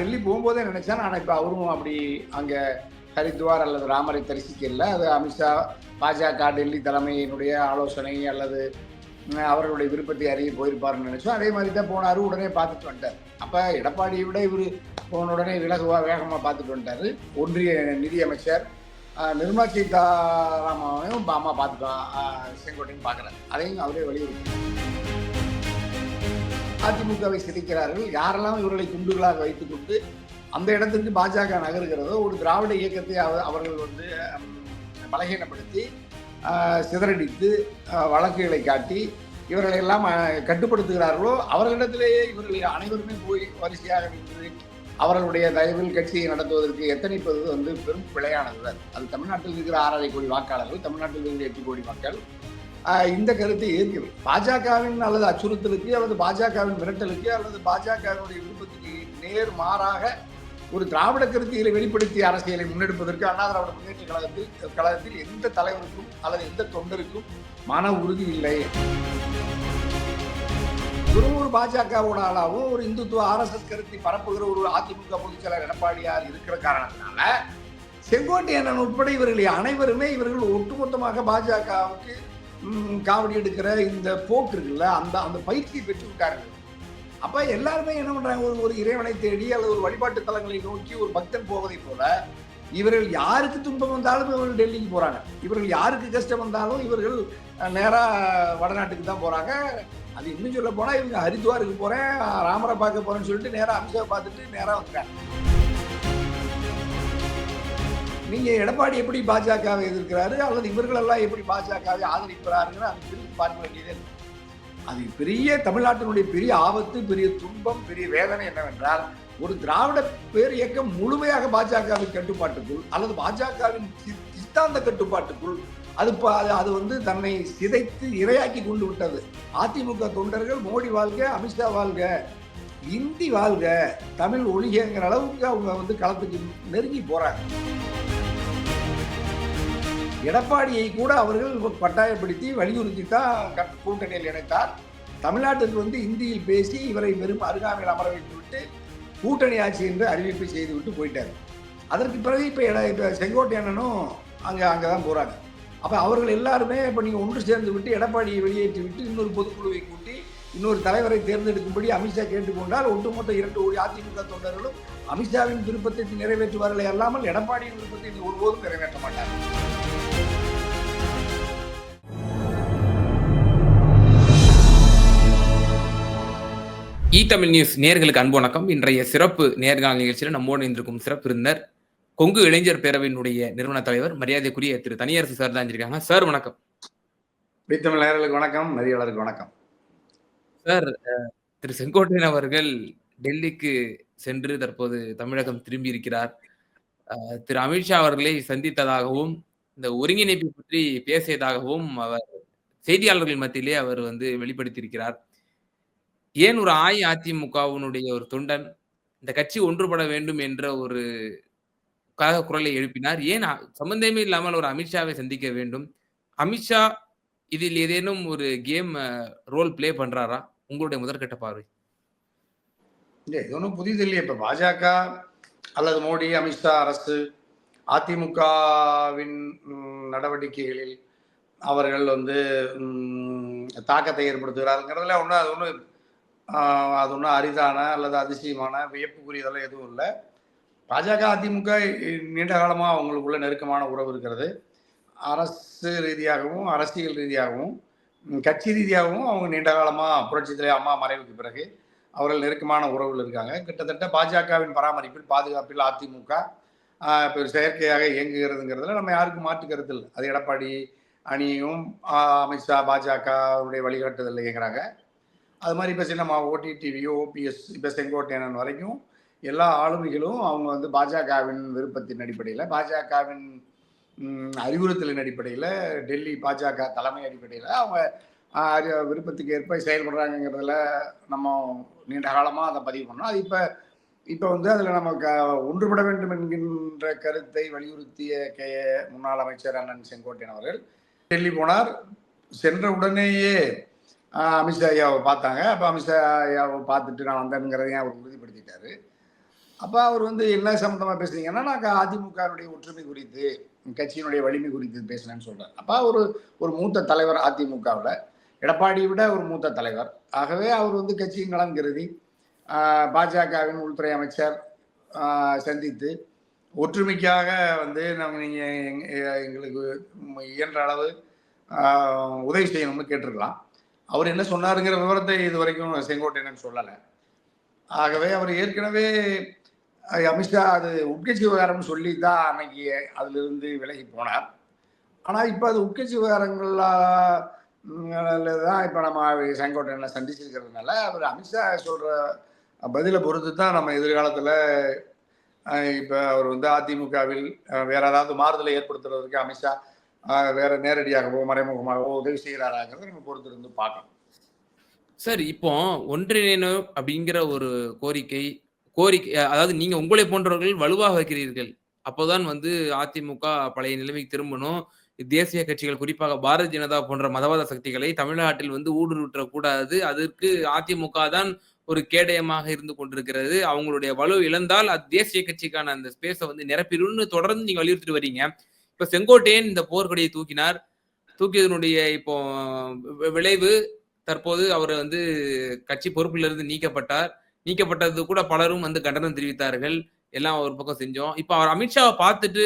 டெல்லி போகும்போதே நினைச்சேன் ஆனால் இப்போ அவரும் அப்படி அங்கே ஹரித்வார் அல்லது ராமரை தரிசிக்கல. அது அமித்ஷா பாஜக டெல்லி தலைமையினுடைய ஆலோசனை அல்லது அவர்களுடைய விருப்பத்தை அறிய போயிருப்பாருன்னு நினைச்சோம். அதே மாதிரி தான் போனார் உடனே பார்த்துட்டு வந்துட்டார். அப்போ எடப்பாடியை விட இவர் போன உடனே விலகுவா வேகமாக பார்த்துட்டு வந்தார் ஒன்றிய நிதியமைச்சர் நிர்மலா சீதாராமனையும் பாமா பார்த்துட்டோம் செங்கோட்டையும் பார்க்குறாரு. அதையும் அவரே வலியுறுத்தி அதிமுகவை சிதைக்கிறார்கள். யாரெல்லாம் இவர்களை குண்டுகளாக வைத்துக் கொண்டு அந்த இடத்திற்கு பாஜக நகருகிறதோ ஒரு திராவிட இயக்கத்தை அவர்கள் வந்து பலகீனப்படுத்தி சிதறடித்து வழக்குகளை காட்டி இவர்களை எல்லாம் கட்டுப்படுத்துகிறார்களோ அவர்களிடத்திலேயே இவர்கள் அனைவருமே போய் வரிசையாக நின்று அவர்களுடைய தயவில் கட்சியை நடத்துவதற்கு எத்தனைப்பது வந்து பெரும் பிழையானது அது தமிழ்நாட்டில் இருக்கிற ஆறரை கோடி வாக்காளர்கள் தமிழ்நாட்டில் இருக்கிற எட்டு கோடி மக்கள் இந்த கருத்தை ஏற்கவில்லை பாஜகவின் அல்லது அச்சுறுத்தலுக்கு அல்லது பாஜகவின் மிரட்டலுக்கு அல்லது பாஜகவினுடைய விருப்பத்துக்கு நேர் மாறாக ஒரு திராவிட கருத்தியலை வெளிப்படுத்திய அரசியலை முன்னெடுப்பதற்கு அண்ணா திராவிட முன்னேற்ற கழகத்தில் கழகத்தில் எந்த தலைவருக்கும் அல்லது எந்த தொண்டருக்கும் மன உறுதி இல்லை. ஒரு ஒரு பாஜகவோட ஆளாவும் ஒரு இந்துத்துவ ஆர்எஸ்எஸ் கருத்தை பரப்புகிற ஒரு அதிமுக பொதுச் செயலர் எடப்பாடியார் இருக்கிற காரணத்தினால செங்கோட்டையன் உட்பட இவர்கள் அனைவருமே இவர்கள் ஒட்டுமொத்தமாக பாஜகவுக்கு காவடி எடுக்கிற இந்த போக்கு இருக்குல்ல அந்த அந்த பயிற்சியை பெற்று அப்போ அப்ப எல்லாருமே என்ன பண்றாங்க? ஒரு ஒரு இறைவனை தேடி அல்லது ஒரு வழிபாட்டு தலங்களை நோக்கி ஒரு பக்தன் போவதை போல இவர்கள் யாருக்கு துன்பம் வந்தாலும் இவர்கள் டெல்லிக்கு போறாங்க. இவர்கள் யாருக்கு கஷ்டம் வந்தாலும் இவர்கள் நேராக நேரா வடநாட்டுக்கு தான் போறாங்க. அது இன்னும் சொல்ல போனா இவங்க ஹரித்வாருக்கு போறேன் ராமரை பார்க்க போறேன்னு சொல்லிட்டு நேரா அமித்ஷா பார்த்துட்டு நேரா வந்துட்டாங்க. நீங்கள் எடப்பாடி எப்படி பாஜகவை எதிர்க்கிறாரு அல்லது இவர்களெல்லாம் எப்படி பாஜகவை ஆதரிக்கிறாருங்கிற அது பிரித்து பார்க்க வேண்டியதே அது பெரிய தமிழ்நாட்டினுடைய பெரிய ஆபத்து பெரிய துன்பம் பெரிய வேதனை என்னவென்றால் ஒரு திராவிட பேர் இயக்கம் முழுமையாக பாஜகவின் கட்டுப்பாட்டுக்குள் அல்லது பாஜகவின் சி- சித்தாந்த கட்டுப்பாட்டுக்குள் அது அது- அது வந்து தன்னை சிதைத்து இரையாக்கி கொண்டு விட்டது. அதிமுக தொண்டர்கள் மோடி வாழ்க அமித்ஷா வாழ்க இந்தி வாழ்க தமிழ் ஒழிகங்கிற அளவுக்கு அவங்க வந்து களத்துக்கு நெருங்கி போறாங்க. எடப்பாடியை கூட அவர்கள் கட்டாயப்படுத்தி வலியுறுத்தி தான் கூட்டணியில் இணைத்தார். தமிழ்நாட்டிற்கு வந்து இந்தியில் பேசி இவரை வெறும் அருகாமையில் அமர வைத்துவிட்டு கூட்டணி ஆட்சி என்று அறிவிப்பு செய்துவிட்டு போயிட்டார். அதற்கு பிறகு இப்போ எட இப்போ செங்கோட்டையனும் அங்கே அங்கே தான் போகிறாங்க அப்போ அவர்கள் எல்லாருமே இப்போ நீங்கள் ஒன்று சேர்ந்து விட்டு எடப்பாடியை வெளியேற்றி விட்டு இன்னொரு பொதுக்குழுவை கூட்டி இன்னொரு தலைவரை தேர்ந்தெடுக்கும்படி அமித்ஷா கேட்டுக்கொண்டால் ஒட்டுமொத்த இரண்டு கோடி அதிமுக தொண்டர்களும் அமித்ஷாவின் விருப்பத்தை நிறைவேற்றுவார்களே அல்லாமல் எடப்பாடியின் விருப்பத்தை ஒருபோதும் நிறைவேற்ற மாட்டார் இ தமிழ் நியூஸ் நேர்களுக்கு அன்பு வணக்கம். இன்றைய சிறப்பு நேர்காணல் நிகழ்ச்சியில் நம்மோடு இருந்திருக்கும் சிறப்பு விருந்தர் கொங்கு இளைஞர் பேரவையினுடைய நிறுவன தலைவர் மரியாதைக்குரிய திரு தனியரசு சார் தான் இருக்காங்க சார் வணக்கம். பித்தமிழ் நேயர்களுக்கு வணக்கம் நெறியாளருக்கு வணக்கம். சார் திரு செங்கோட்டையன் அவர்கள் டெல்லிக்கு சென்று தற்போது தமிழகம் திரும்பி இருக்கிறார் திரு அமித்ஷா அவர்களை சந்தித்ததாகவும் இந்த ஒருங்கிணைப்பு பற்றி பேசியதாகவும் அவர் செய்தியாளர்கள் மத்தியிலே அவர் வந்து வெளிப்படுத்தியிருக்கிறார். ஏன் ஒரு அஇஅதிமுகவினுடைய ஒரு தொண்டன் இந்த கட்சி ஒன்றுபட வேண்டும் என்ற ஒரு கழக குரலை எழுப்பினார்? ஏன் சம்பந்தமே இல்லாமல் ஒரு அமித்ஷாவை சந்திக்க வேண்டும்? அமித்ஷா இதில் ஏதேனும் ஒரு கேம் ரோல் பிளே பண்றாரா? உங்களுடைய முதற்கட்ட பார்வை. இல்லை இது ஒன்றும் புதிது இல்லையே. இப்போ பாஜக அல்லது மோடி அமித்ஷா அரசு அதிமுகவின் நடவடிக்கைகளில் அவர்கள் வந்து தாக்கத்தை ஏற்படுத்துகிறாருங்கிறதுல ஒன்றும் அது ஒன்றும் அது ஒன்றும் அரிதான அல்லது அதிசயமான வியப்புக்குரியதெல்லாம் எதுவும் இல்லை. பாஜக அதிமுக நீண்ட காலமாக அவங்களுக்குள்ள நெருக்கமான உறவு இருக்கிறது. அரசு ரீதியாகவும் அரசியல் ரீதியாகவும் கட்சி ரீதியாகவும் அவங்க நீண்ட காலமாக புரட்சித் அம்மா மறைவுக்கு பிறகு அவர்கள் நெருக்கமான உறவில் இருக்காங்க. கிட்டத்தட்ட பாஜகவின் பராமரிப்பில் பாதுகாப்பில் அதிமுக இப்போ செயற்கையாக இயங்குகிறதுங்கிறதுல நம்ம யாருக்கும் மாற்று இல்லை. அது எடப்பாடி அணியும் அமித்ஷா பாஜகவுடைய வழிகாட்டுதல் இயங்குறாங்க. அது மாதிரி இப்போ நம்ம ஓடிடிவியோ ஓபிஎஸ் இப்போ செங்கோட்டையனன் வரைக்கும் எல்லா ஆளுமைகளும் அவங்க வந்து பாஜகவின் விருப்பத்தின் அடிப்படையில் பாஜகவின் அறிவுறுத்தலின் அடிப்படையில் டெல்லி பாஜக தலைமை அடிப்படையில் அவங்க விருப்பத்துக்கு ஏற்ப செயல்படுறாங்கிறதுல நம்ம நீண்ட காலமாக அதை பதிவு பண்ணோம். அது இப்போ இப்போ வந்து அதில் நம்ம க ஒன்றுபட வேண்டும் என்கின்ற கருத்தை வலியுறுத்திய கே முன்னாள் அமைச்சர் அண்ணன் செங்கோட்டையன் அவர்கள் டெல்லி போனார். சென்ற உடனேயே அமித்ஷா ஐயாவை பார்த்தாங்க. அப்போ அமித்ஷா ஐயாவை பார்த்துட்டு நான் வந்தேனுங்கிறதையும் அவர் உறுதிப்படுத்திட்டாரு? அப்போ அவர் வந்து என்ன சம்மந்தமாக பேசுனீங்கன்னா நான் அதிமுகவினுடைய ஒற்றுமை குறித்து கட்சியினுடைய வலிமை குறித்து பேசினேன்னு சொல்கிறேன் அப்போ ஒரு ஒரு மூத்த தலைவர் அதிமுகவில் எடப்பாடியை விட ஒரு மூத்த தலைவர். ஆகவே அவர் வந்து கட்சியின் நலன் கருதி பாஜகவின் உள்துறை அமைச்சர் சந்தித்து ஒற்றுமைக்காக வந்து நம்ம நீங்கள் எங்களுக்கு இயன்ற அளவு உதவி செய்யணும்னு கேட்டிருக்கலாம். அவர் என்ன சொன்னாருங்கிற விவரத்தை இது வரைக்கும் செங்கோட்டையன் சொல்லலை. ஆகவே அவர் ஏற்கனவே அமித்ஷா அது உட்கட்சி விவகாரம்னு சொல்லி தான் அன்னைக்கு அதிலிருந்து விலகி போனார். ஆனால் இப்போ அது உட்கட்சி விவகாரங்களில் தான் இப்போ நம்ம செங்கோட்டையனை சந்திச்சிருக்கிறதுனால அவர் அமித்ஷா சொல்கிற பதிலை பொறுத்து தான் நம்ம எதிர்காலத்தில் இப்போ அவர் வந்து அதிமுகவில் வேற ஏதாவது மாறுதலை ஏற்படுத்துறதுக்கு அமித்ஷா வேற நேரடியாகவோ மறைமுகமாகவோ உதவி செய்கிறாராங்கிறத நம்ம பொறுத்திருந்து பார்க்கணும். சார் இப்போ ஒன்றிணைணும் அப்படிங்கிற ஒரு கோரிக்கை கோரிக்கை அதாவது நீங்க உங்களை போன்றவர்கள் வலுவாக வைக்கிறீர்கள். அப்போதான் வந்து அதிமுக பழைய நிலைமைக்கு திரும்பணும். தேசிய கட்சிகள் குறிப்பாக பாரதிய ஜனதா போன்ற மதவாத சக்திகளை தமிழ்நாட்டில் வந்து ஊடுருவற்றக் கூடாது அதற்கு அதிமுக தான் ஒரு கேடயமாக இருந்து கொண்டிருக்கிறது. அவங்களுடைய வலு இழந்தால் அது தேசிய கட்சிக்கான அந்த ஸ்பேஸை வந்து நிரப்பிடும்னு தொடர்ந்து நீங்க வலியுறுத்தி வரீங்க. இப்ப செங்கோட்டையன் இந்த போர்க்கொடியை தூக்கினார். தூக்கியதனுடைய இப்போ விளைவு தற்போது அவர் வந்து கட்சி பொறுப்பிலிருந்து நீக்கப்பட்டார். நீக்கப்பட்டது கூட பலரும் வந்து கண்டனம் தெரிவித்தார்கள். எல்லாம் ஒரு பக்கம் செஞ்சோம். இப்போ அவர் அமித்ஷாவை பார்த்துட்டு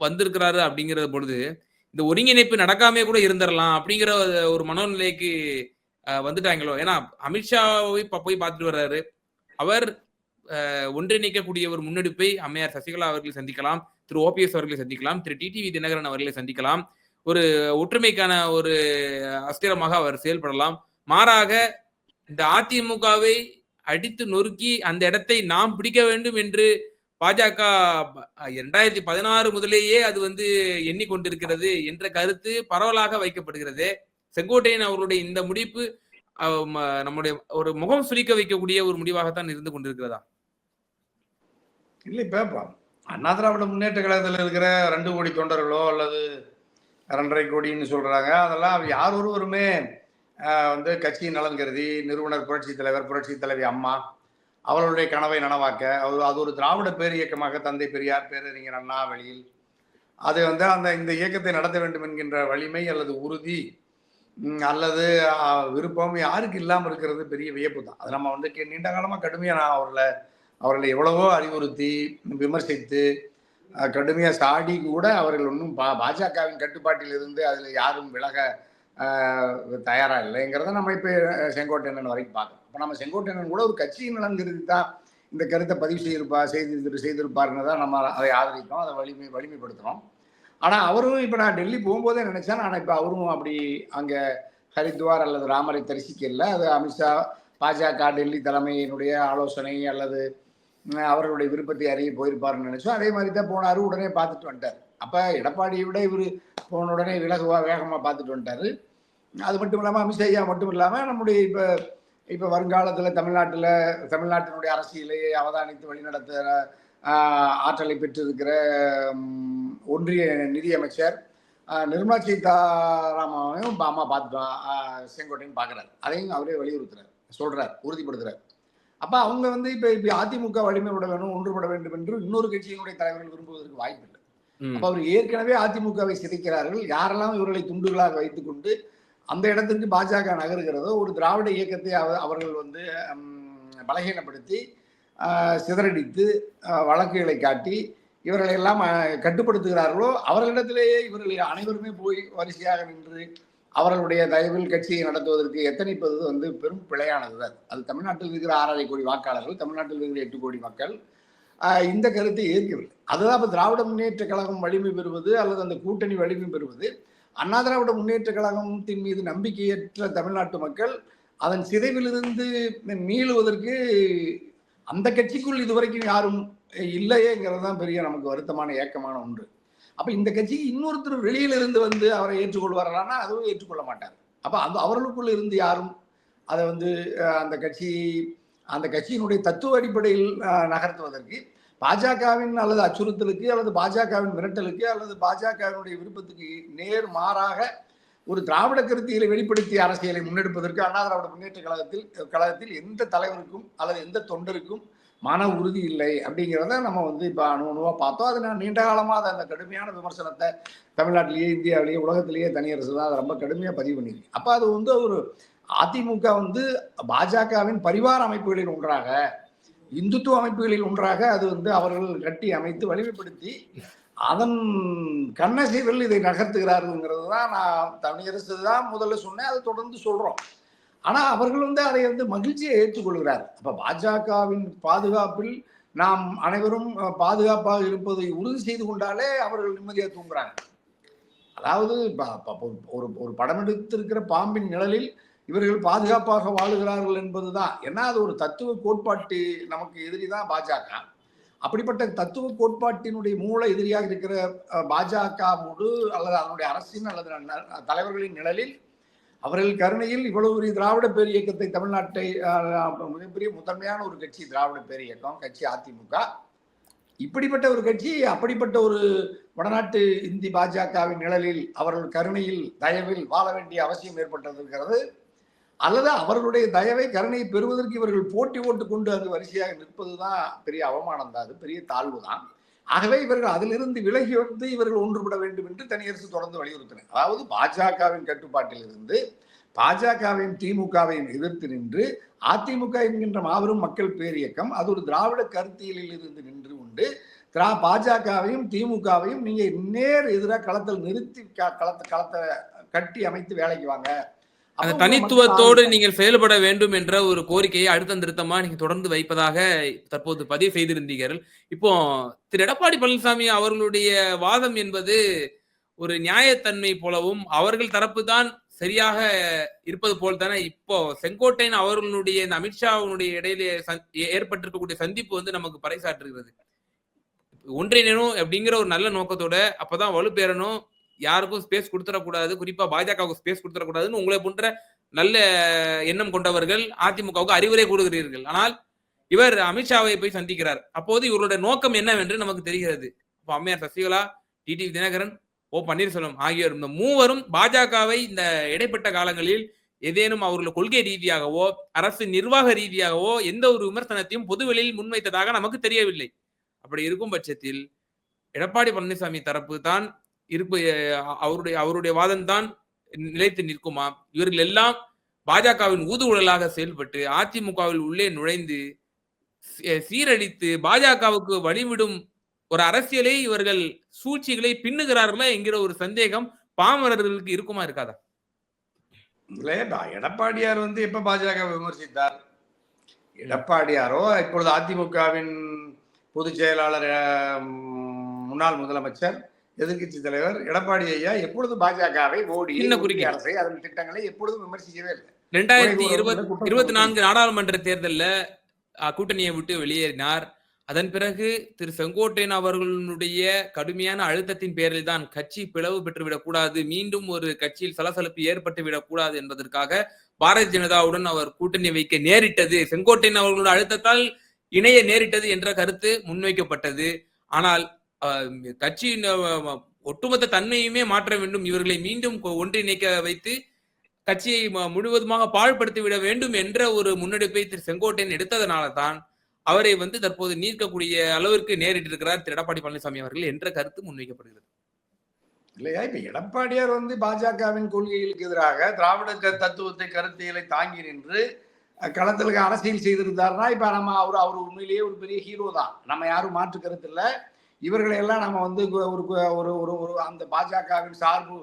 வந்திருக்கிறாரு அப்படிங்கிற பொழுது இந்த ஒருங்கிணைப்பு நடக்காமே கூட இருந்துடலாம் அப்படிங்கிற ஒரு மனோநிலைக்கு வந்துட்டாங்களோ? ஏன்னா அமித்ஷாவை இப்ப போய் பார்த்துட்டு வர்றாரு. அவர் ஒன்றிணைக்கக்கூடிய ஒரு முன்னெடுப்பை அம்மையார் சசிகலா அவர்கள் சந்திக்கலாம். திரு ஓபிஎஸ் அவர்களை சந்திக்கலாம். திரு டிடிவி தினகரன் அவர்களை சந்திக்கலாம். ஒரு ஒற்றுமைக்கான ஒரு அஸ்திரமாக அவர் செயல்படலாம். மாறாக இந்த அதிமுகவை அடித்து நொறுக்கி அந்த இடத்தை நாம் பிடிக்க வேண்டும் என்று பாஜக இரண்டாயிரத்தி பதினாறு முதலேயே அது வந்து எண்ணிக்கொண்டிருக்கிறது என்ற கருத்து பரவலாக வைக்கப்படுகிறது. செங்கோட்டையன் அவருடைய இந்த முடிப்பு நம்முடைய ஒரு முகம் சுளிக்க வைக்கக்கூடிய ஒரு முடிவாகத்தான் இருந்து கொண்டிருக்கிறதா? இல்லை அண்ணா திராவிட முன்னேற்ற கழகத்தில் இருக்கிற ரெண்டு கோடி தொண்டர்களோ அல்லது ரெண்டரை கோடின்னு சொல்கிறாங்க அதெல்லாம் யார் ஒருவருமே வந்து கட்சியின் நலன் கருதி நிறுவனர் புரட்சி தலைவர் புரட்சி தலைவி அம்மா அவர்களுடைய கனவை நனவாக்க அது அது ஒரு திராவிட பேர் இயக்கமாக தந்தை பெரியார் பேரறிஞர் அண்ணா வழியில் அது வந்து அந்த இந்த இயக்கத்தை நடத்த வேண்டும் என்கின்ற வலிமை அல்லது உறுதி அல்லது விருப்பம் யாருக்கு இல்லாமல் இருக்கிறது பெரிய வியப்பு தான் அது நம்ம வந்து நீண்ட காலமாக கடுமையாக நான் அவர்களை அவர்களை எவ்வளவோ அறிவுறுத்தி விமர்சித்து கடுமையாக சாடி கூட அவர்கள் ஒன்றும் பா பாஜகவின் கட்டுப்பாட்டில் இருந்து அதில் யாரும் விலக தயாராக இல்லைங்கிறத நம்ம இப்போ செங்கோட்டையன் வரைக்கும் பார்க்கணும். இப்போ நம்ம செங்கோட்டையன் கூட ஒரு கட்சியின் நலன் கருதி தான் இந்த கருத்தை பதிவு செய்திருப்பா செய்து செய்திருப்பாருன்னு தான் நம்ம அதை ஆதரிக்கிறோம் அதை வலிமை வலிமைப்படுத்துகிறோம் ஆனால் அவரும் இப்போ நான் டெல்லி போகும்போதே நினச்சேன் ஆனால் இப்போ அவரும் அப்படி அங்கே ஹரித்வார் அல்லது ராமரை தரிசிக்கல. அது அமித்ஷா பாஜக டெல்லி தலைமையினுடைய ஆலோசனை அல்லது அவர்களுடைய விருப்பத்தை அறிய போயிருப்பாருன்னு நினைச்சோம். அதே மாதிரி தான் போனார் உடனே பார்த்துட்டு வந்துட்டார். அப்போ எடப்பாடியை விட இவர் போன உடனே விலகுவா வேகமாக பார்த்துட்டு வந்துட்டாரு. அது மட்டும் இல்லாமல் அமித்ஷா ஐயா மட்டும் இல்லாமல் நம்முடைய இப்போ இப்போ வருங்காலத்தில் தமிழ்நாட்டில் தமிழ்நாட்டினுடைய அரசியலை அவதானித்து வழிநடத்துகிற ஆற்றலை பெற்றிருக்கிற ஒன்றிய நிதியமைச்சர் நிர்மலா சீதாராமாவையும் அம்மா பார்த்துட்டு செங்கோட்டையும் பார்க்குறாரு. அதையும் அவரே வலியுறுத்துறாரு சொல்கிறார் உறுதிப்படுத்துகிறார் அப்ப அவங்க வந்து இப்ப இப்ப அதிமுக வலிமைப்பட வேணும் ஒன்றுபட வேண்டும் என்று இன்னொரு கட்சியினுடைய தலைவர்கள் விரும்புவதற்கு வாய்ப்பு இல்லை. அப்ப அவர் ஏற்கனவே அதிமுகவை சிதைக்கிறார்கள் யாரெல்லாம் இவர்களை துண்டுகளாக வைத்துக்கொண்டு அந்த இடத்திற்கு பாஜக நகருகிறதோ ஒரு திராவிட இயக்கத்தை அவ- அவர்கள் வந்து பலகீனப்படுத்தி சிதறடித்து வழக்குகளை காட்டி இவர்களை எல்லாம் கட்டுப்படுத்துகிறார்களோ அவர்களிடத்திலேயே இவர்கள் அனைவருமே போய் வரிசையாக நின்று அவர்களுடைய தயவில் கட்சியை நடத்துவதற்கு எத்தனைப்பது வந்து பெரும் பிழையானது அது அது தமிழ்நாட்டில் இருக்கிற ஆறரை கோடி வாக்காளர்கள் தமிழ்நாட்டில் இருக்கிற எட்டு கோடி மக்கள் இந்த கருத்தை ஏற்கவில்லை. அதுதான் இப்போ திராவிட முன்னேற்ற கழகம் வலிமை பெறுவது அல்லது அந்த கூட்டணி வலிமை பெறுவது? அண்ணா திராவிட முன்னேற்ற கழகத்தின் மீது நம்பிக்கையற்ற தமிழ்நாட்டு மக்கள் அதன் சிதைவிலிருந்து மீளுவதற்கு அந்த கட்சிக்குள் இதுவரைக்கும் யாரும் இல்லையேங்கிறது தான் பெரிய நமக்கு வருத்தமான ஏக்கமான ஒன்று. அப்ப இந்த கட்சிக்கு இன்னொருத்தர் வெளியில இருந்து வந்து அவரை ஏற்றுக்கொள்வார்களானா அதுவும் ஏற்றுக்கொள்ள மாட்டார். அப்ப அந்த அவர்களுக்குள்ள இருந்து யாரும் அதை வந்து அந்த கட்சி அந்த கட்சியினுடைய தத்துவ அடிப்படையில் நகர்த்துவதற்கு பாஜகவின் அல்லது அச்சுறுத்தலுக்கு அல்லது பாஜகவின் மிரட்டலுக்கு அல்லது பாஜகவினுடைய விருப்பத்துக்கு நேர் மாறாக ஒரு திராவிட கருத்தியலை வெளிப்படுத்திய அரசியலை முன்னெடுப்பதற்கு அண்ணா திராவிட முன்னேற்ற கழகத்தில் கழகத்தில் எந்த தலைவருக்கும் அல்லது எந்த தொண்டருக்கும் மன உறுதி இல்லை அப்படிங்கிறத நம்ம வந்து இப்போ அணு அணுவாக பார்த்தோம். அது நான் நீண்ட காலமாக அந்த கடுமையான விமர்சனத்தை தமிழ்நாட்டிலேயே இந்தியாவிலேயே உலகத்திலேயே தனியரசு தான். அதை ரொம்ப கடுமையாக பதிவு பண்ணியிருக்கு. அப்போ அது வந்து ஒரு அதிமுக வந்து பாஜகவின் பரிவார அமைப்புகளில் ஒன்றாக இந்துத்துவ அமைப்புகளில் ஒன்றாக அது வந்து அவர்கள் கட்டி அமைத்து வலிமைப்படுத்தி அதன் கண்ணசைவில் இதை நகர்த்துகிறார்கள்ங்கிறது தான் நான் தனியரசு தான் முதல்ல சொன்னேன். அதை தொடர்ந்து சொல்கிறோம் ஆனா அவர்கள் வந்து அதை வந்து மகிழ்ச்சியை ஏற்றுக்கொள்கிறார். அப்ப பாஜகவின் பாதுகாப்பில் நாம் அனைவரும் பாதுகாப்பாக இருப்பதை உறுதி செய்து கொண்டாலே அவர்கள் நிம்மதியாக தூங்குறாங்க. அதாவது ஒரு- ஒரு ஒரு படம் எடுத்திருக்கிற பாம்பின் நிழலில் இவர்கள் பாதுகாப்பாக வாழுகிறார்கள் என்பதுதான். ஏன்னா அது ஒரு தத்துவ கோட்பாட்டு நமக்கு எதிரி தான் பாஜக. அப்படிப்பட்ட தத்துவ கோட்பாட்டினுடைய மூல எதிரியாக இருக்கிற பாஜகவோடு அல்லது அதனுடைய அரசின் அல்லது ந- தலைவர்களின் நிழலில் அவர்கள் கருணையில் இவ்வளவு பெரிய திராவிட பேர் இயக்கத்தை தமிழ்நாட்டை மிகப்பெரிய முதன்மையான ஒரு கட்சி திராவிட பேர் இயக்கம் கட்சி அதிமுக. இப்படிப்பட்ட ஒரு கட்சி அப்படிப்பட்ட ஒரு வடநாட்டு இந்தி பாஜகவின் நிழலில் அவர்கள் கருணையில் தயவில் வாழ வேண்டிய அவசியம் ஏற்பட்டிருக்கிறது. அல்லது அவர்களுடைய தயவை கருணையை பெறுவதற்கு இவர்கள் போட்டி ஓட்டு கொண்டு அங்கு வரிசையாக நிற்பதுதான் பெரிய அவமானம் தான் அது பெரிய தாழ்வு தான் ஆகவே இவர்கள் அதிலிருந்து விலகி வந்து இவர்கள் ஒன்றுபட வேண்டும் என்று தனியரசு தொடர்ந்து வலியுறுத்தினர். அதாவது பாஜகவின் கட்டுப்பாட்டில் இருந்து பாஜகவையும் திமுகவையும் எதிர்த்து நின்று அதிமுக என்கின்ற மாபெரும் மக்கள் பேரியக்கம் அது ஒரு திராவிட கருத்தியலில் இருந்து நின்று கொண்டு திரா பாஜகவையும் திமுகவையும் நீங்க நேர் எதிராக களத்தில் நிறுத்தி க- களத்தை களத்தை கட்டி அமைத்து வேலைக்கு வாங்க. அந்த தனித்துவத்தோடு நீங்கள் செயல்பட வேண்டும் என்ற ஒரு கோரிக்கையை அழுத்தம் திருத்தமா நீங்க தொடர்ந்து வைப்பதாக தற்போது பதிவு செய்திருந்தீர்கள். இப்போ திரு. எடப்பாடி பழனிசாமி அவர்களுடைய வாதம் என்பது ஒரு நியாயத்தன்மை போலவும் அவர்கள் தரப்பு தான் சரியாக இருப்பது போல் தானே. இப்போ செங்கோட்டையன் அவர்களுடைய இந்த அமித்ஷாவுடைய இடையிலே சந்- ஏற்பட்டிருக்கக்கூடிய சந்திப்பு வந்து நமக்கு பறைசாற்றுகிறது. ஒன்றிணைணும் அப்படிங்கிற ஒரு நல்ல நோக்கத்தோட அப்பதான் வலுப்பெறணும். யாருக்கும் ஸ்பேஸ் கொடுத்துடக்கூடாது. குறிப்பா பாஜகவுக்கு ஸ்பேஸ் கொடுத்துடக்கூடாதுன்னு உங்களை போன்ற நல்ல எண்ணம் கொண்டவர்கள் அதிமுகவுக்கு அறிவுரை கூறுகிறீர்கள். ஆனால் இவர் அமித்ஷாவை போய் சந்திக்கிறார். அப்போது இவருடைய நோக்கம் என்னவென்று நமக்கு தெரிகிறது. இப்போ அம்மையார் சசிகலா டிடி தினகரன் ஓ பன்னீர்செல்வம் ஆகியோர். இந்த மூவரும் பாஜகவை இந்த இடைப்பட்ட காலங்களில் ஏதேனும் அவர்கள் கொள்கை ரீதியாகவோ அரசு நிர்வாக ரீதியாகவோ எந்த ஒரு விமர்சனத்தையும் பொதுவெளியில் முன்வைத்ததாக நமக்கு தெரியவில்லை. அப்படி இருக்கும் பட்சத்தில் எடப்பாடி பழனிசாமி தரப்பு தான் இருப்பு அவருடைய அவருடைய வாதம் தான் நிலைத்து நிற்குமா? இவர்கள் எல்லாம் பாஜகவின் ஊதுகுழலாக செயல்பட்டு அதிமுகவில் உள்ளே நுழைந்து சீரழித்து பாஜகவுக்கு வழிவிடும் ஒரு அரசியலை இவர்கள் சூழ்ச்சிகளை பின்னுகிறார்களா என்கிற ஒரு சந்தேகம் பாமரர்களுக்கு இருக்குமா இருக்காதா? இல்லையா எடப்பாடியார் வந்து எப்ப பாஜக விமர்சித்தார்? எடப்பாடியாரோ இப்பொழுது அதிமுகவின் பொதுச் செயலாளர் முன்னாள் முதலமைச்சர் எதிர்க்கட்சி தலைவர் எடப்பாடி ஐயா எப்பொழுது பாஜகவை மோடி குறிக்க? அரசை அதன் திட்டங்களை எப்பொழுதும் விமர்சிக்கவே இல்லை. ரெண்டாயிரத்தி இருபத்தி இருபத்தி நான்கு நாடாளுமன்ற தேர்தல்ல கூட்டணியை விட்டு வெளியேறினார். அதன் பிறகு திரு செங்கோட்டையன் அவர்களுடைய கடுமையான அழுத்தத்தின் பேரில் தான் கட்சி பிளவு பெற்றுவிடக் கூடாது மீண்டும் ஒரு கட்சியில் சலசலப்பு ஏற்பட்டு விடக் கூடாது என்பதற்காக பாரதிய ஜனதாவுடன் அவர் கூட்டணி வைக்க நேரிட்டது. செங்கோட்டையன் அவர்களுடைய அழுத்தத்தால் இணைய நேரிட்டது என்ற கருத்து முன்வைக்கப்பட்டது. ஆனால் கட்சியின் ஒட்டுமொத்த தன்மையுமே மாற்ற வேண்டும். இவர்களை மீண்டும் கொ- ஒன்றிணைக்க வைத்து கட்சியை முழுவதுமாக பாழ்படுத்தி விட வேண்டும் என்ற ஒரு முன்னெடுப்பை திரு செங்கோட்டையன் எடுத்ததனால தான் அவரை வந்து தற்போது நீக்கக்கூடிய அளவிற்கு நேரிட்டிருக்கிறார் திரு எடப்பாடி பழனிசாமி அவர்கள் என்ற கருத்து முன்வைக்கப்படுகிறது. இல்லையா? இப்ப எடப்பாடியார் வந்து பாஜகவின் கொள்கைகளுக்கு எதிராக திராவிட தத்துவத்தை கருத்தியலை தாங்கி நின்று அஹ், அரசியல் செய்திருந்தாருன்னா இப்ப நம்ம அவர் அவர் உண்மையிலேயே ஒரு பெரிய ஹீரோ தான். நம்ம யாரும் மாற்று கருத்து இல்லை. இவர்களை எல்லாம் நம்ம வந்து கு- ஒரு கு- ஒரு ஒரு ஒரு அந்த பாஜகவின் சார்பு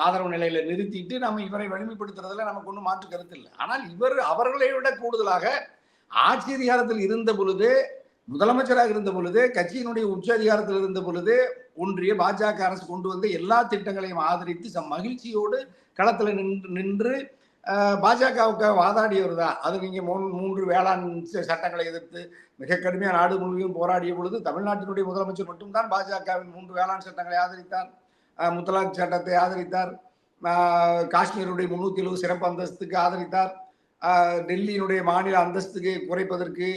ஆதரவு நிலையில நிறுத்திட்டு நம்ம இவரை வலிமைப்படுத்துறதுல நமக்கு ஒன்றும் மாற்று கருத்து இல்லை. ஆனால் இவர் அவர்களை விட கூடுதலாக ஆட்சி அதிகாரத்தில் இருந்த பொழுது முதலமைச்சராக இருந்த பொழுது கட்சியினுடைய உச்ச அதிகாரத்தில் இருந்த பொழுது ஒன்றிய பாஜக அரசு கொண்டு வந்த எல்லா திட்டங்களையும் ஆதரித்து சம் மகிழ்ச்சியோடு களத்தில் நின்று நின்று பாஜகவுக்கு வாதாடியவர் தான் அது நீங்க மூணு மூன்று வேளாண் சட்டங்களை எதிர்த்து மிக கடுமையாக நாடு முழுவதும் போராடிய பொழுது தமிழ்நாட்டினுடைய முதலமைச்சர் மட்டும்தான் பாஜகவின் மூன்று வேளாண் சட்டங்களை ஆதரித்தார். முத்தலாக் சட்டத்தை ஆதரித்தார். காஷ்மீருடைய முன்னூத்தி எழுபது சிறப்பு அந்தஸ்துக்கு ஆதரித்தார். டெல்லியினுடைய மாநில அந்தஸ்துக்கு குறைப்பதற்கு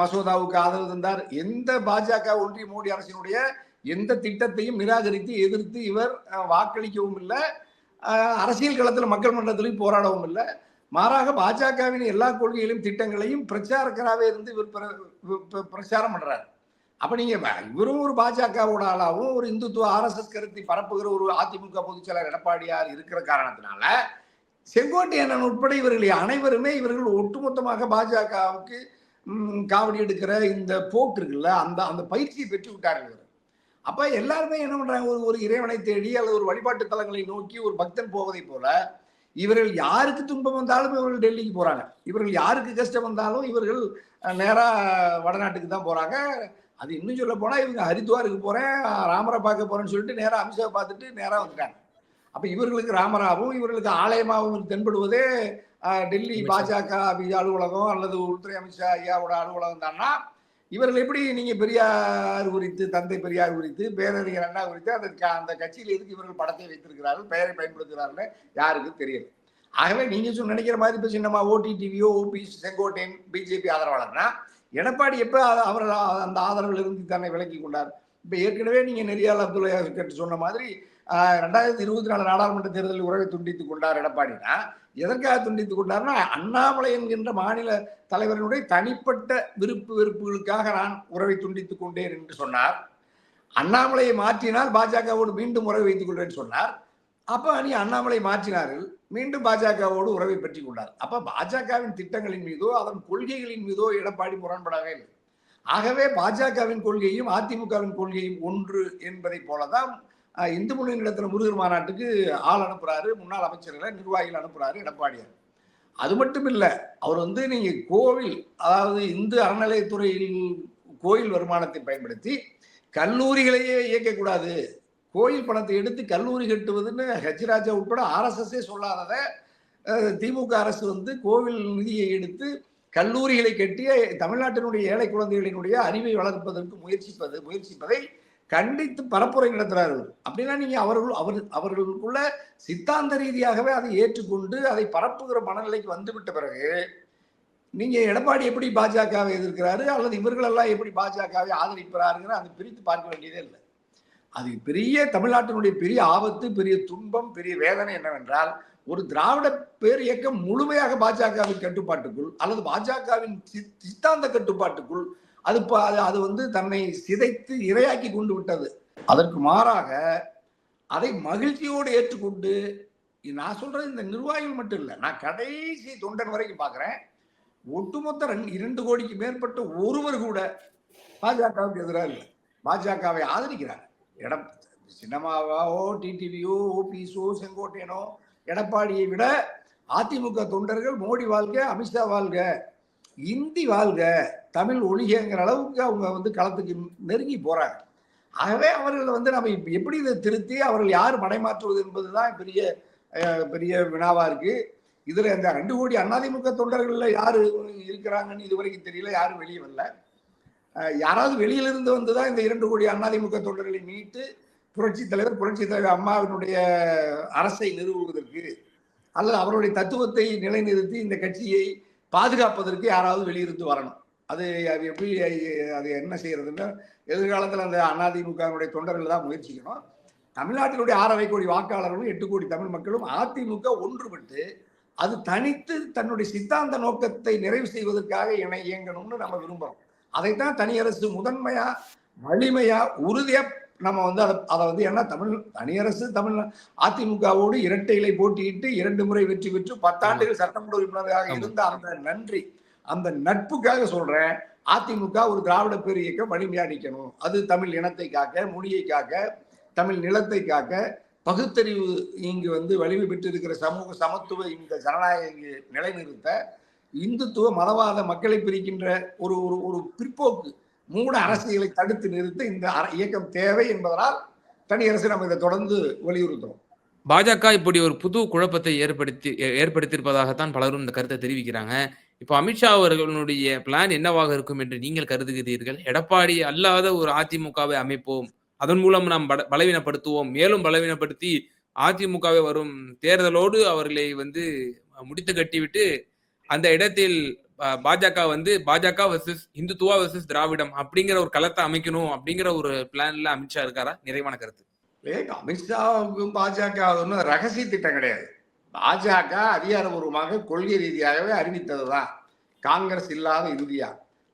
மசோதாவுக்கு ஆதரவு தந்தார். எந்த பாஜக ஒன்றிய மோடி அரசினுடைய எந்த திட்டத்தையும் நிராகரித்து எதிர்த்து இவர் வாக்களிக்கவும் இல்லை. அரசியல் களத்தில் மக்கள் மன்றத்திலையும் போராடவும் இல்லை. மாறாக பாஜகவின் எல்லா கொள்கைகளையும் திட்டங்களையும் பிரச்சாரக்கராகவே இருந்து இவர் பிரச்சாரம் பண்ணுறாரு அப்போ நீங்கள் இவரும் ஒரு பாஜகவோட ஆளாகவும் ஒரு இந்துத்துவ ஆர்எஸ்எஸ் கருத்தை பரப்புகிற ஒரு அதிமுக பொதுச்செயலர் எடப்பாடியார் இருக்கிற காரணத்தினால செங்கோட்டையன் உட்பட இவர்கள் அனைவருமே இவர்கள் ஒட்டுமொத்தமாக பாஜகவுக்கு காவடி எடுக்கிற இந்த போக்கு இருக்குல்ல அந்த அந்த பயிற்சியை பெற்று விட்டார்கள் இவர். அப்ப எல்லாருமே என்ன பண்றாங்க? ஒரு ஒரு இறைவனை தேடி அல்லது ஒரு வழிபாட்டு தலங்களை நோக்கி ஒரு பக்தன் போவதை போல இவர்கள் யாருக்கு துன்பம் வந்தாலும் இவர்கள் டெல்லிக்கு போறாங்க. இவர்கள் யாருக்கு கஷ்டம் வந்தாலும் இவர்கள் நேரா வடநாட்டுக்கு தான் போறாங்க. அது இன்னும் சொல்ல போனா இவங்க ஹரித்வாருக்கு போறேன் ராமரை பார்க்க போறேன்னு சொல்லிட்டு நேரா அமித்ஷா பார்த்துட்டு நேரா வந்துட்டாங்க. அப்ப இவர்களுக்கு ராமராவும் இவர்களுக்கு ஆலயமாகவும் தென்படுவதே டெல்லி. பாஜக அலுவலகம் அல்லது உள்துறை அமித்ஷா ஐயாவோட அலுவலகம் தானா? இவர்கள் எப்படி நீங்க பெரியார் குறித்து தந்தை பெரியார் குறித்து பேரறிஞர் அண்ணா குறித்து அந்த க- அந்த கட்சியில் எதுக்கு இவர்கள் படத்தை வைத்திருக்கிறார்கள் பெயரை பயன்படுத்துகிறார்கள் யாருக்கு தெரியல. ஆகவே நீங்க சொன்ன நினைக்கிற மாதிரி இப்போ சின்னமா ஓடிடிவியோ ஓபி செங்கோட்டையன் பிஜேபி ஆதரவாளர்னா எடப்பாடி எப்ப அவர் அந்த ஆதரவில் இருந்து தன்னை விலக்கி கொண்டார்? இப்ப ஏற்கனவே நீங்க நெறியால் அப்துல்லா கேட்டு சொன்ன மாதிரி ரெண்டாயிரத்தி இருபத்தி நாலு நாடாளுமன்ற தேர்தலில் உறவை துண்டித்துக் கொண்டார் எடப்பாடினா எதற்காக துண்டித்துக் கொண்டார்னா அண்ணாமலை என்கின்ற மாநில தலைவரினுடைய தனிப்பட்ட விருப்பு வெறுப்புகளுக்காக நான் உறவை துண்டித்துக் கொண்டேன் என்று சொன்னார். அண்ணாமலையை மாற்றினால் பாஜகவோடு மீண்டும் உறவை வைத்துக் கொள்வேன் சொன்னார். அப்போ அணி அண்ணாமலை மாற்றினார்கள் மீண்டும் பாஜகவோடு உறவை பெற்றுக் கொண்டார். அப்போ பாஜகவின் திட்டங்களின் மீதோ அதன் கொள்கைகளின் மீதோ எடப்பாடி முரண்படவே இல்லை. ஆகவே பாஜகவின் கொள்கையும் அதிமுகவின் கொள்கையும் ஒன்று என்பதை போலதான் இந்து முன்னணி நடத்தின முருகர் மாநாட்டுக்கு ஆள் அனுப்புறாரு முன்னாள் அமைச்சர்களை நிர்வாகிகள் அனுப்புறாரு எடப்பாடியார். அது மட்டும் இல்லை அவர் வந்து நீங்கள் கோவில் அதாவது இந்து அறநிலையத்துறையில் கோயில் வருமானத்தை பயன்படுத்தி கல்லூரிகளையே இயக்கக்கூடாது கோயில் பணத்தை எடுத்து கல்லூரி கட்டுவதுன்னு ஹெச்ராஜா உட்பட ஆர்எஸ்எஸ்ஸே சொல்லாதத திமுக அரசு வந்து கோவில் நிதியை எடுத்து கல்லூரிகளை கட்டிய தமிழ்நாட்டினுடைய ஏழை குழந்தைகளினுடைய அறிவை வளர்ப்பதற்கு முயற்சிப்பது முயற்சிப்பதை கண்டித்து பரப்புரை நடத்துறாரு அவர். அப்படின்னா நீங்க அவர்கள் அவர் அவர்களுக்குள்ள சித்தாந்த ரீதியாகவே அதை ஏற்றுக்கொண்டு அதை பரப்புகிற மனநிலைக்கு வந்துவிட்ட பிறகு நீங்க எடப்பாடி எப்படி பாஜகவை எதிர்க்கிறாரு அல்லது இவர்களெல்லாம் எப்படி பாஜகவை ஆதரிக்கிறாருங்கிற அதை பிரித்து பார்க்க வேண்டியதே இல்லை அது பெரிய தமிழ்நாட்டினுடைய பெரிய ஆபத்து பெரிய துன்பம் பெரிய வேதனை என்னவென்றால் ஒரு திராவிட பேர் இயக்கம் முழுமையாக பாஜகவின் கட்டுப்பாட்டுக்குள் அல்லது பாஜகவின் சி- சித்தாந்த கட்டுப்பாட்டுக்குள் அது அது- அது வந்து தன்னை சிதைத்து இரையாக்கி கொண்டு விட்டது. அதற்கு மாறாக அதை மகிழ்ச்சியோடு ஏற்றுக்கொண்டு நான் சொல்றது இந்த நிர்வாகிகள் மட்டும் இல்லை நான் கடைசி தொண்டன் வரைக்கும் பார்க்குறேன். ஒட்டுமொத்த ரெண்டு- இரண்டு கோடிக்கு மேற்பட்ட ஒருவர் கூட பாஜகவுக்கு எதிராக இல்லை. பாஜகவை ஆதரிக்கிறார். இடம் சின்னமாவோ டிடிவியோ ஓபிஎஸோ செங்கோட்டையனோ எடப்பாடியை விட அதிமுக தொண்டர்கள் மோடி வாழ்க அமித்ஷா வாழ்க இந்தி வாழ்க தமிழ் ஒழிகங்கிற அளவுக்கு அவங்க வந்து களத்துக்கு நெருங்கி போகிறாங்க ஆகவே அவர்கள் வந்து நம்ம எப்படி இதை திருத்தி அவர்கள் யார் மடைமாற்றுவது என்பதுதான் பெரிய பெரிய வினாவாக இருக்குது இதில் இந்த ரெண்டு கோடி அதிமுக தொண்டர்களில் யார் இருக்கிறாங்கன்னு இதுவரைக்கும் தெரியல யாரும் வெளியே வரல. யாராவது வெளியிலிருந்து வந்துதான் இந்த இரண்டு கோடி அதிமுக தொண்டர்களை மீட்டு புரட்சி தலைவர் புரட்சி தலைவர் அம்மாவினுடைய அரசை நிறுவுவதற்கு அல்லது அவருடைய தத்துவத்தை நிலைநிறுத்தி இந்த கட்சியை பாதுகாப்பதற்கு யாராவது வெளியிருந்து வரணும். அது அது எப்படி அது என்ன செய்யறதுன்னு எதிர்காலத்தில் அந்த அதிமுகவினுடைய தொண்டர்கள் தான் முயற்சிக்கணும். தமிழ்நாட்டினுடைய ஆறரை கோடி வாக்காளர்களும் எட்டு கோடி தமிழ் மக்களும் அதிமுக ஒன்றுபட்டு அது தனித்து தன்னுடைய சித்தாந்த நோக்கத்தை நிறைவு செய்வதற்காக இணை இயங்கணும்னு நம்ம விரும்புகிறோம் அதைத்தான் தனியரசு முதன்மையா வலிமையா உறுதியாக நம்ம வந்து அதை அதை வந்து என்ன தமிழ் தனியரசு தமிழ் அதிமுகவோடு இரட்டை இலை போட்டியிட்டு இரண்டு முறை வெற்றி பெற்று பத்தாண்டுகள் சட்டமன்ற உறுப்பினராக. இருந்த அந்த நன்றி அந்த நட்புக்காக சொல்றேன் அதிமுக ஒரு திராவிட பேர் இயக்கம் வலிமையா நிற்கணும் அது தமிழ் இனத்தை காக்க மொழியை காக்க தமிழ் நிலத்தை காக்க பகுத்தறிவு இங்கு வந்து வலிமை பெற்றிருக்கிற சமூக சமத்துவ இந்த ஜனநாயக நிலைநிறுத்த இந்துத்துவ மதவாத மக்களை பிரிக்கின்ற ஒரு ஒரு பிற்போக்கு மூட அரசியலை தடுத்து நிறுத்த இந்த இயக்கம் தேவை என்பதனால் தனி அரசு நம்ம இதை தொடர்ந்து வலியுறுத்துறோம். பாஜக இப்படி ஒரு புது குழப்பத்தை ஏற்படுத்தி ஏ- ஏற்படுத்தியிருப்பதாகத்தான் பலரும் இந்த கருத்தை தெரிவிக்கிறாங்க. இப்போ அமித்ஷா அவர்களுடைய பிளான் என்னவாக இருக்கும் என்று நீங்கள் கருதுகிறீர்கள்? எடப்பாடி அல்லாத ஒரு அதிமுகவை அமைப்போம். அதன் மூலம் நாம் பலவீனப்படுத்துவோம். மேலும் பலவீனப்படுத்தி அதிமுகவை வரும் தேர்தலோடு அவர்களை வந்து முடித்து கட்டிவிட்டு அந்த இடத்தில் பாஜக வந்து பாஜக வர்சஸ் இந்துத்துவா வர்சஸ் திராவிடம் அப்படிங்கிற ஒரு களத்தை அமைக்கணும் அப்படிங்கிற ஒரு பிளான்ல அமித்ஷா இருக்காரா? நிறைவான கருத்து. அமித்ஷாவுக்கும் பாஜக அது ஒன்றும் ரகசிய திட்டம் கிடையாது. பாஜக அதிகாரபூர்வமாக கொள்கை ரீதியாகவே அறிவித்ததுதான். காங்கிரஸ் இல்லாத இந்தியா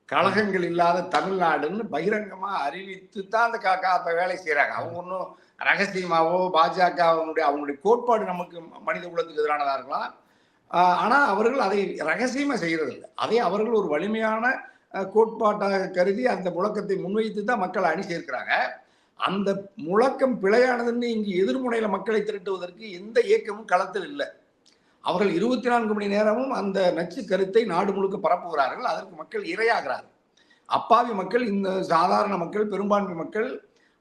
கழகங்கள் இல்லாத தமிழ்நாடுன்னு பகிரங்கமாக அறிவித்து தான் அந்த காக்கா அப்போ வேலை செய்கிறாங்க அவங்க ஒன்றும் ரகசியமாவோ பாஜக அவங்களுடைய அவங்களுடைய கோட்பாடு நமக்கு மனித குலத்துக்கு எதிரானதாக இருக்கலாம். ஆனால் அவர்கள் அதை ரகசியமாக செய்கிறதில்லை அதை அவர்கள் ஒரு வலிமையான கோட்பாட்டாக கருதி அந்த முழக்கத்தை முன்வைத்து தான் மக்களை அணி சேர்க்கிறாங்க. அந்த முழக்கம் பிழையானதுன்னு இங்கு எதிர்முனையில் மக்களை திரட்டுவதற்கு எந்த இயக்கமும் களத்தில் இல்லை. அவர்கள் இருபத்தி நான்கு மணி நேரமும் அந்த நச்சு கருத்தை நாடு முழுக்க பரப்புகிறார்கள். அதற்கு மக்கள் இரையாகிறார்கள். அப்பாவி மக்கள் இந்த சாதாரண மக்கள் பெரும்பான்மை மக்கள்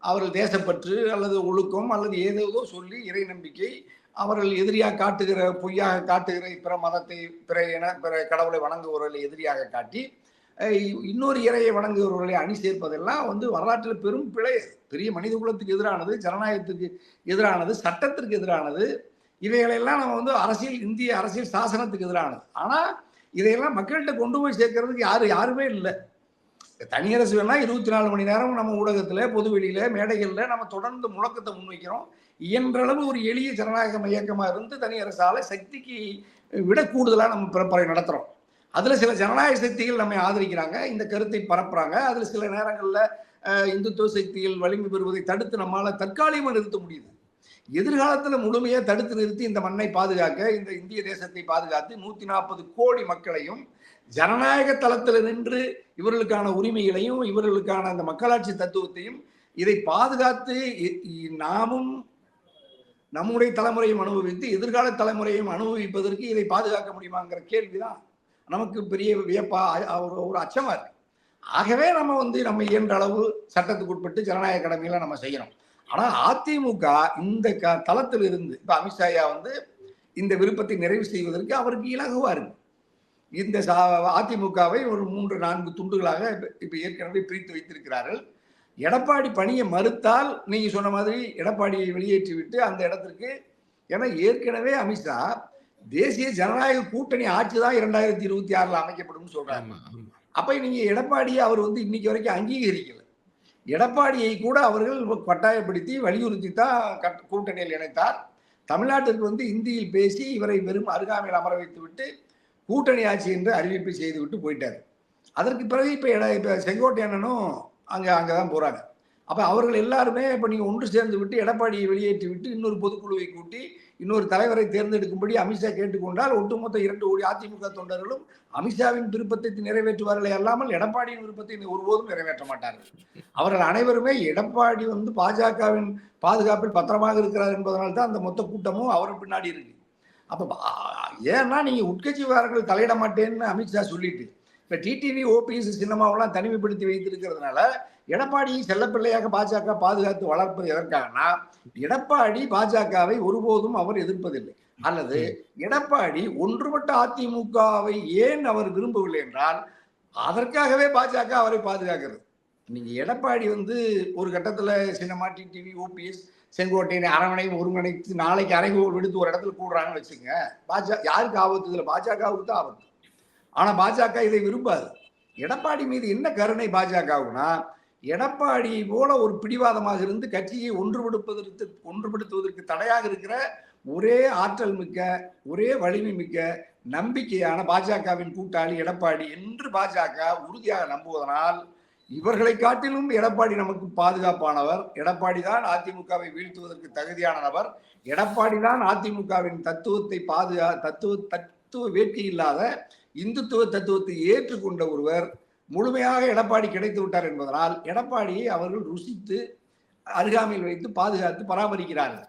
அவர்கள் தேசப்பற்று அல்லது ஒழுக்கம் அல்லது ஏதேதோ சொல்லி இறை நம்பிக்கை அவர்கள் எதிரியாக காட்டுகிற பொய்யாக காட்டுகிற பிற மதத்தை பிற இன பிற கடவுளை வணங்குபவர்களை எதிரியாக காட்டி இன்னொரு இறையை வணங்குபவர்களை அணி சேர்ப்பதெல்லாம் வந்து வரலாற்றில் பெரும் பிழை. பெரிய மனித குலத்துக்கு எதிரானது ஜனநாயகத்துக்கு எதிரானது சட்டத்திற்கு எதிரானது. இவைகளெல்லாம் நம்ம வந்து அரசியல் இந்திய அரசியல் சாசனத்துக்கு எதிரானது. ஆனால் இதையெல்லாம் மக்கள்கிட்ட கொண்டு போய் சேர்க்கறதுக்கு யாரு யாருமே இல்லை. தனியரசு வேணா இருபத்தி நாலு மணி நேரம் நம்ம ஊடகத்துல பொதுவெளியில மேடைகள்ல நம்ம தொடர்ந்து முழக்கத்தை முன்வைக்கிறோம். இயன்றளவு ஒரு எளிய ஜனநாயக இயக்கமா இருந்து தனியரசால் சக்திக்கு விட கூடுதலா நம்ம பிறப்பறை நடத்துறோம். அதுல சில ஜனநாயக சக்திகள் நம்மை ஆதரிக்கிறாங்க இந்த கருத்தை பரப்புறாங்க. அதுல சில நேரங்கள்ல இந்துத்துவ சக்திகள் வலிமை பெறுவதை தடுத்து நம்மால தற்காலிகமாக நிறுத்த முடியுது. எதிர்காலத்தில் முழுமையாக தடுத்து நிறுத்தி இந்த மண்ணை பாதுகாக்க இந்த இந்திய தேசத்தை பாதுகாத்து நூற்றி நாற்பது கோடி மக்களையும் ஜனநாயக தளத்தில் நின்று இவர்களுக்கான உரிமைகளையும் இவர்களுக்கான அந்த மக்களாட்சி தத்துவத்தையும் இதை பாதுகாத்து நாமும் நம்முடைய தலைமுறையும் அனுபவித்து எதிர்கால தலைமுறையும் அனுபவிப்பதற்கு இதை பாதுகாக்க முடியுமாங்கிற கேள்விதான் நமக்கு பெரிய வியப்பா ஒரு ஒரு அச்சமா இருக்கு. ஆகவே நம்ம வந்து நம்ம இயன்ற அளவு சட்டத்துக்கு உட்பட்டு ஜனநாயக கடமைகளை நம்ம செய்யணும். ஆனா அதிமுக இந்த க தளத்தில் இருந்து இப்ப அமித்ஷாயா வந்து இந்த விருப்பத்தை நிறைவு செய்வதற்கு அவருக்கு இலகுவா இருக்கு இந்த சா- அதிமுகவை ஒரு மூன்று நான்கு துண்டுகளாக இப்ப- ஏற்கனவே பிரித்து வைத்திருக்கிறார்கள். எடப்பாடி பணியை மறுத்தால் நீங்க சொன்ன மாதிரி எடப்பாடியை வெளியேற்றி விட்டு அந்த இடத்திற்கு ஏன்னா ஏற்கனவே அமித்ஷா தேசிய ஜனநாயக கூட்டணி ஆட்சி தான் இரண்டாயிரத்தி இருபத்தி ஆறுல அமைக்கப்படும் சொல்றாங்க அப்ப நீங்க எடப்பாடியை அவர் வந்து இன்னைக்கு வரைக்கும் அங்கீகரிக்கல. எடப்பாடியை கூட அவர்கள் கட்டாயப்படுத்தி வலியுறுத்தி தான் கட்- கூட்டணியில் இணைத்தார். தமிழ்நாட்டிற்கு வந்து இந்தியில் பேசி இவரை வெறும் அருகாமையில் அமர வைத்து விட்டு கூட்டணி ஆட்சி என்று அறிவிப்பு செய்து விட்டு போயிட்டார். அதற்கு பிறகு இப்போ எட இப்ப செங்கோட்டையனும் அங்கே தான் போகிறாங்க அப்போ அவர்கள் எல்லாருமே இப்போ நீங்கள் ஒன்று சேர்ந்து விட்டு எடப்பாடியை வெளியேற்றி விட்டு இன்னொரு பொதுக்குழுவை கூட்டி இன்னொரு தலைவரை தேர்ந்தெடுக்கும்படி அமித்ஷா கேட்டுக்கொண்டால் ஒட்டுமொத்த இரண்டு கோடி அதிமுக தொண்டர்களும் அமித்ஷாவின் விருப்பத்தை நிறைவேற்றுவார்களே அல்லாமல் எடப்பாடியின் விருப்பத்தை ஒருபோதும் நிறைவேற்ற மாட்டார்கள். அவர்கள் அனைவருமே எடப்பாடி வந்து பாஜகவின் பாதுகாப்பில் பத்திரமாக இருக்கிறார் என்பதனால் தான் அந்த மொத்த கூட்டமும் அவர் பின்னாடி இருக்கு. அப்போ ஏன்னா நீங்கள் உட்கட்சி விவகாரங்கள் தலையிட மாட்டேன்னு அமித்ஷா சொல்லிட்டு இப்போ டிடிவி ஓபிஎஸ் சின்னமாவெல்லாம் தனிமைப்படுத்தி வைத்திருக்கிறதுனால எடப்பாடியை செல்லப்பிள்ளையாக பாஜக பாதுகாத்து வளர்ப்பது எதற்காகனா எடப்பாடி பாஜகவை ஒருபோதும் அவர் எதிர்ப்பதில்லை. அல்லது எடப்பாடி ஒன்றுபட்ட அதிமுகவை ஏன் அவர் விரும்பவில்லை என்றால் அதற்காகவே பாஜக அவரை பாதுகாக்கிறது. நீங்க எடப்பாடி வந்து ஒரு கட்டத்துல சின்னமா டிடிவி ஓபிஎஸ் செங்கோட்டையனை அரவணையும் ஒருங்கிணைத்து நாளைக்கு அறைகோல் விடுத்து ஒரு இடத்துல கூடுறாங்கன்னு வச்சுங்க பாஜக யாருக்கு ஆபத்து? இதுல பாஜகவுக்கு தான் ஆபத்து. ஆனா பாஜக இதை விரும்பாது. எடப்பாடி மீது என்ன கருணை பாஜகவுனா எடப்பாடி போல ஒரு பிடிவாதமாக இருந்து கட்சியை ஒன்றுபடுப்பதற்கு ஒன்றுபடுத்துவதற்கு தடையாக இருக்கிற ஒரே ஆற்றல் மிக்க ஒரே வலிமை மிக்க நம்பிக்கையான பாஜகவின் கூட்டாளி எடப்பாடி என்று பாஜக உறுதியாக நம்புவதனால் இவர்களை காட்டிலும் எடப்பாடி நமக்கு பாதுகாப்பானவர். எடப்பாடி தான் அதிமுகவை வீழ்த்துவதற்கு தகுதியான நபர். எடப்பாடி தான் அதிமுகவின் தத்துவத்தை பாதுகா தத்துவ தத்துவ வேட்கை இல்லாத இந்துத்துவ தத்துவத்தை ஏற்றுக்கொண்ட ஒருவர். முழுமையாக எடப்பாடி கிடைத்து விட்டார் என்பதனால் எடப்பாடியை அவர்கள் ருசித்து அருகாமையில் வைத்து பாதுகாத்து பராமரிக்கிறார்கள்.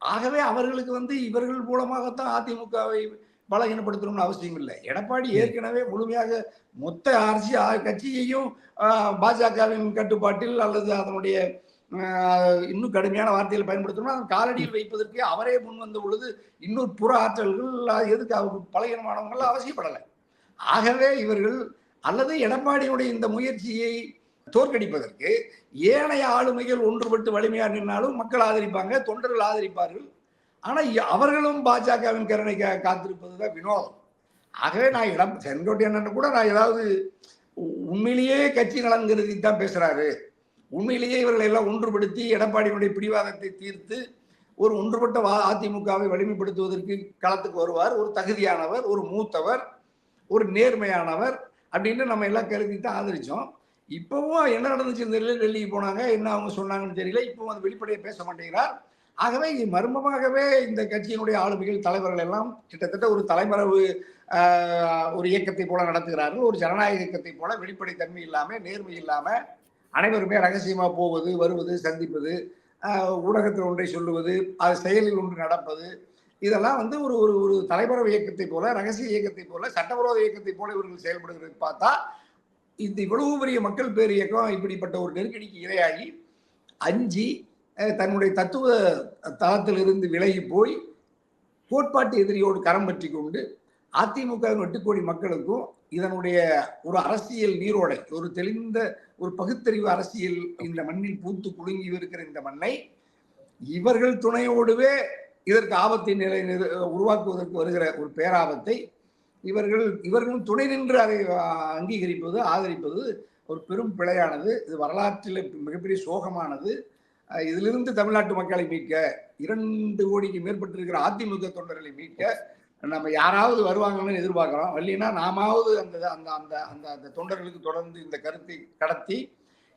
ஆகவே அவர்களுக்கு வந்து இவர்கள் மூலமாகத்தான் அதிமுகவை பலகீனப்படுத்தணும்னு அவசியம் இல்லை. எடப்பாடி ஏற்கனவே முழுமையாக மொத்த அரசு கட்சியையும் பாஜகவின் கட்டுப்பாட்டில் அல்லது அதனுடைய இன்னும் கடுமையான வார்த்தைகளை பயன்படுத்தணும் காலடியில் வைப்பதற்கு அவரே முன் வந்த பொழுது இன்னொரு புற ஆற்றல்கள் எதுக்கு அவருக்கு பலகீனமானவங்கள் அவசியப்படலை. ஆகவே இவர்கள் அல்லது எடப்பாடியுடைய இந்த முயற்சியை தோற்கடிப்பதற்கு ஏனைய ஆளுமைகள் ஒன்றுபட்டு வலிமையா நின்றாலும் மக்கள் ஆதரிப்பாங்க தொண்டர்கள் ஆதரிப்பார்கள். ஆனால் அவர்களும் பாஜகவின் கருணை கா- காத்திருப்பதுதான் வினோதம். ஆகவே நான் இடம் செங்கோட்டையன் கூட நான் ஏதாவது உண்மையிலேயே கட்சி நலன் கருதி தான் பேசுகிறாரு உண்மையிலேயே இவர்களை எல்லாம் ஒன்றுபடுத்தி எடப்பாடியினுடைய பிடிவாதத்தை தீர்த்து ஒரு ஒன்றுபட்ட வா- அதிமுகவை வலிமைப்படுத்துவதற்கு களத்துக்கு வருவார். ஒரு தகுதியானவர் ஒரு மூத்தவர் ஒரு நேர்மையானவர். அப்படின்னு நம்ம எல்லாம் கருதி தான் ஆதரிச்சோம். இப்பவும் என்ன நடந்துச்சுன்னு தெரியல டெல்லிக்கு போனாங்க என்ன அவங்க சொன்னாங்கன்னு தெரியல. இப்போவும் அது வெளிப்படையை பேச மாட்டேங்கிறார். ஆகவே இது மர்மமாகவே இந்த கட்சியினுடைய ஆளுமைகள் தலைவர்கள் எல்லாம் கிட்டத்தட்ட ஒரு தலைமறைவு ஒரு இயக்கத்தை போல நடத்துகிறார்கள். ஒரு ஜனநாயக இயக்கத்தை போல வெளிப்படைத்தன்மை இல்லாமல் நேர்மை இல்லாமல் அனைவருமே ரகசியமாக போவது வருவது சந்திப்பது ஊடகத்தில் ஒன்றை சொல்லுவது அது செயலில் ஒன்று நடப்பது இதெல்லாம் வந்து ஒரு ஒரு ஒரு தலைமறைவு இயக்கத்தை போல ரகசிய இயக்கத்தை போல சட்டவிரோத இயக்கத்தை போல இவர்கள் செயல்படுகிறது பார்த்தா இந்த இவ்வளவு பெரிய மக்கள் பேர் இயக்கம் இப்படிப்பட்ட ஒரு நெருக்கடிக்கு இரையாகி அஞ்சி தன்னுடைய தத்துவ தளத்திலிருந்து விலகி போய் கோட்பாட்டு எதிரியோடு கரம் பற்றி கொண்டு அதிமுகவின் எட்டு கோடி மக்களுக்கும் இதனுடைய ஒரு அரசியல் நீரோடை ஒரு தெளிந்த ஒரு பகுத்தறிவு அரசியல் இந்த மண்ணில் பூத்து குலுங்கி இருக்கிற இந்த மண்ணை இவர்கள் துணையோடுவே இதற்கு ஆபத்தை நிலை உருவாக்குவதற்கு வருகிற ஒரு பேராபத்தை இவர்கள் இவர்களும் துணை நின்று அதை அங்கீகரிப்பது ஆதரிப்பது ஒரு பெரும் பிழையானது. இது வரலாற்றில் மிகப்பெரிய சோகமானது. இதிலிருந்து தமிழ்நாட்டு மக்களை மீட்க இரண்டு கோடிக்கு மேற்பட்டிருக்கிற அதிமுக தொண்டர்களை மீட்க நம்ம யாராவது வருவாங்கன்னு எதிர்பார்க்கிறோம். இல்லைன்னா நாமாவது அந்த அந்த அந்த அந்த அந்த தொண்டர்களுக்கு தொடர்ந்து இந்த கருத்தை கடத்தி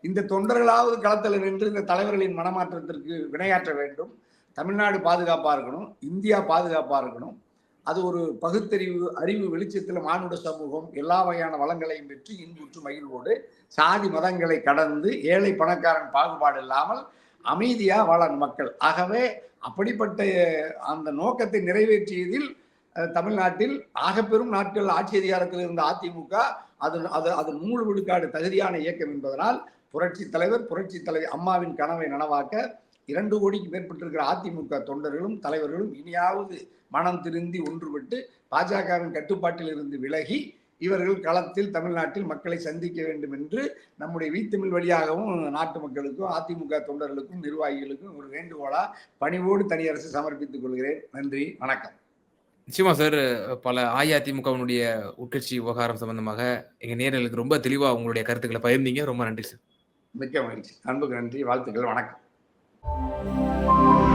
இந்த தொண்டர்களாவது களத்தில் நின்று இந்த தலைவர்களின் மனமாற்றத்திற்கு வினையாற்ற வேண்டும். தமிழ்நாடு பாதுகாப்பாக இருக்கணும் இந்தியா பாதுகாப்பாக இருக்கணும். அது ஒரு பகுத்தறிவு அறிவு வெளிச்சத்தில் மானுட சமூகம் எல்லா வகையான வளங்களையும் பெற்று இன்புற்று மகிழ்வோடு சாதி மதங்களை கடந்து ஏழை பணக்காரன் பாகுபாடு இல்லாமல் அமைதியாக வாழன் மக்கள். ஆகவே அப்படிப்பட்ட அந்த நோக்கத்தை நிறைவேற்றியதில் தமிழ்நாட்டில் ஆகப்பெரும் நாட்கள் ஆட்சி அதிகாரத்தில் இருந்த அதிமுக அது அது அது நூறு விழுக்காடு தகுதியான இயக்கம் என்பதனால் புரட்சி தலைவர் புரட்சி தலைவர் அம்மாவின் கனவை நனவாக்க இரண்டு கோடிக்கு மேற்பட்டிருக்கிற அதிமுக தொண்டர்களும் தலைவர்களும் இனியாவது மனம் திருந்தி ஒன்றுபட்டு பாஜகவின் கட்டுப்பாட்டில் இருந்து விலகி இவர்கள் களத்தில் தமிழ்நாட்டில் மக்களை சந்திக்க வேண்டும் என்று நம்முடைய வீத்தமிழ் வழியாகவும் நாட்டு மக்களுக்கும் அதிமுக தொண்டர்களுக்கும் நிர்வாகிகளுக்கும் ஒரு வேண்டுகோளா பணிவோடு தனியரசு சமர்ப்பித்துக் கொள்கிறேன். நன்றி வணக்கம். நிச்சயமா சார் பல அஇஅதிமுகவினுடைய உட்கட்சி விவகாரம் சம்பந்தமாக எங்க நேர்களுக்கு ரொம்ப தெளிவா உங்களுடைய கருத்துக்களை பகிர்ந்தீங்க. ரொம்ப நன்றி சார். மிக்க மகிழ்ச்சி. அன்புக்கு நன்றி வாழ்த்துக்கள் வணக்கம். thank you